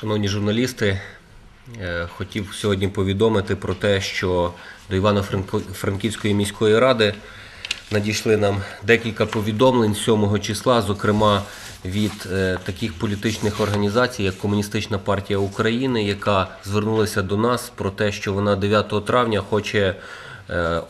Шановні журналісти, е, хотів сьогодні повідомити про те, що до Івано-Франківської міської ради надійшли нам декілька повідомлень 7 числа, зокрема від е, таких політичних організацій, як Комуністична партія України, яка звернулася до нас про те, що вона 9 травня хоче е,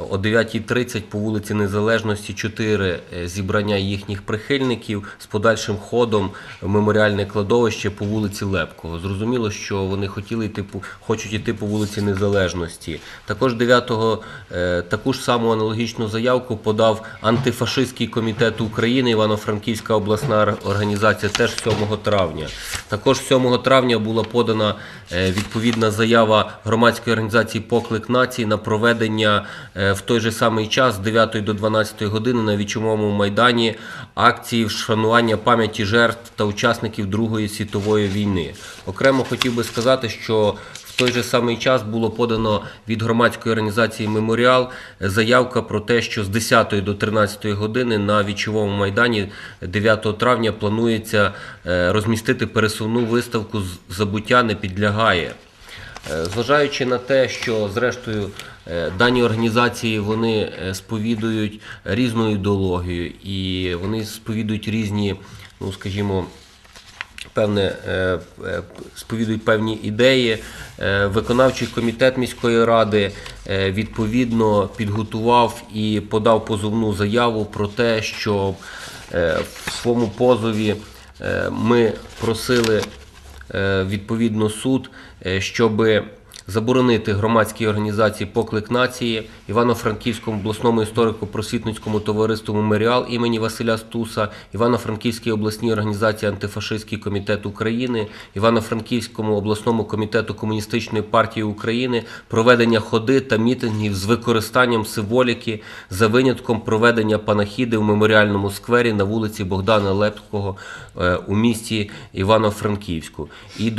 о- о 9.30 по вулиці Незалежності 4 е, зібрання їхніх прихильників з подальшим ходом меморіальне кладовище по вулиці Лепкого. Зрозуміло, що вони хотіли йти хочуть йти по вулиці Незалежності. Також 9-го е, таку ж саму аналогічну заявку подав антифашистський комітет України, Івано-Франківська обласна організація, теж 7 травня. Також 7 травня була подана е, відповідна заява громадської організації Поклик нації на проведення в той же самий час з 9 до 12 години на Вічовому майдані акції вшанування пам'яті жертв та учасників Другої світової війни. Окремо хотів би сказати, що в той же самий час було подано від громадської організації Меморіал заявка про те, що з 10 до 13 години на вічовому майдані 9 травня планується е, розмістити пересувну виставку забуття не підлягає. Е, Зважаючи на те, що зрештою е, дані організації вони е, сповідують різну ідеологію і вони сповідують різні, ну скажімо, певне сповідують певні ідеї. Виконавчий комітет міської ради відповідно підготував і подав позовну заяву про те, що в своєму позові ми просили відповідно суд, щоби. щоб заборонити громадській організації Поклик нації Івано-Франківському обласному історико-просвітницькому товариству Меморіал імені Василя Стуса, Івано-Франківській обласній організації Антифашистський комітет України, Івано-Франківському обласному комітету Комуністичної партії України проведення ходи та мітингів з використанням символіки за винятком проведення панахіди в меморіальному сквері на вулиці Богдана Лепського е, у місті Івано-Франківську. І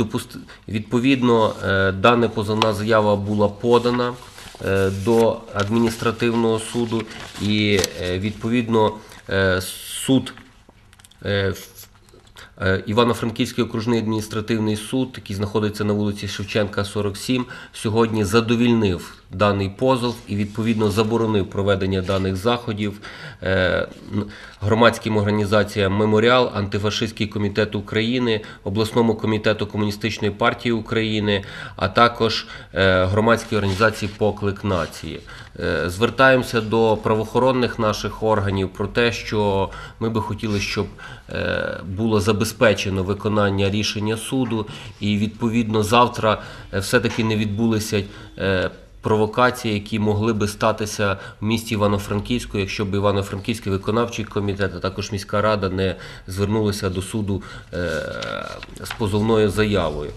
відповідно е, дана позовна заява була подана е, до адміністративного суду, і е, відповідно е, суд. Івано-Франківський окружний адміністративний суд, який знаходиться на вулиці Шевченка, 47, сьогодні задовільнив даний позов і відповідно заборонив проведення даних заходів е, громадським організаціям Меморіал, Антифашистський комітет України, обласному комітету Комуністичної партії України, а також е, громадській організації Поклик нації. Е, Звертаємося до правоохоронних наших органів про те, що ми би хотіли, щоб було забезпечено виконання рішення суду, і відповідно завтра е, все-таки не відбулися. Провокації, які могли би статися в місті Івано-Франківську, якщо б Івано-Франківський виконавчий комітет, а також міська рада не звернулися до суду е, з позовною заявою.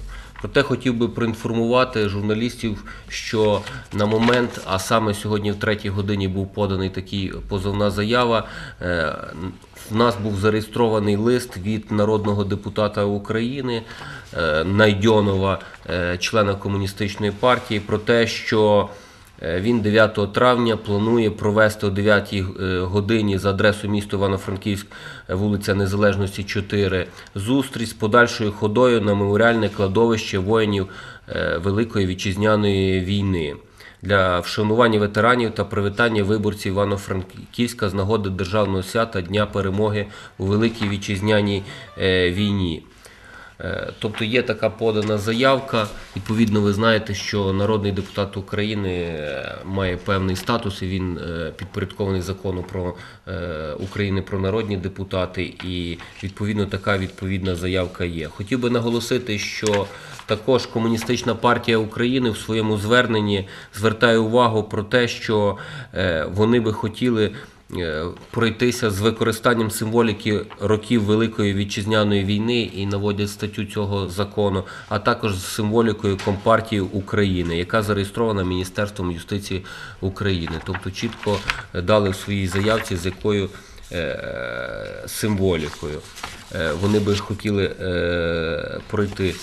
Проте хотів би проінформувати журналістів, що на момент, а саме сьогодні в третій годині був поданий такий позовна заява. е, В нас був зареєстрований лист від народного депутата України е, Найдьонова, е, члена комуністичної партії, про те, що Він 9 травня планує провести о 9 е, годині за адресою міста Івано-Франківськ, е, вулиця Незалежності 4, зустріч з подальшою ходою на меморіальне кладовище воїнів е, Великої вітчизняної війни для вшанування ветеранів та привітання виборців Івано-Франківська з нагоди державного свята Дня перемоги у Великій вітчизняній е, війні. Е, Тобто є така подана заявка. Відповідно, ви знаєте, що народний депутат України е, має певний статус, і він е, підпорядкований закону про України про народні депутати, і відповідно така відповідна заявка є. Хотів би наголосити, що також комуністична партія України в своєму зверненні звертає увагу про те, що вони би хотіли пройтися з використанням символіки років Великої вітчизняної війни і наводять статтю цього закону, а також з символікою Компартії України, яка зареєстрована Міністерством юстиції України. Тобто чітко е, дали в своїй заявці, з якою е, символікою. Е, Вони би хотіли е, пройти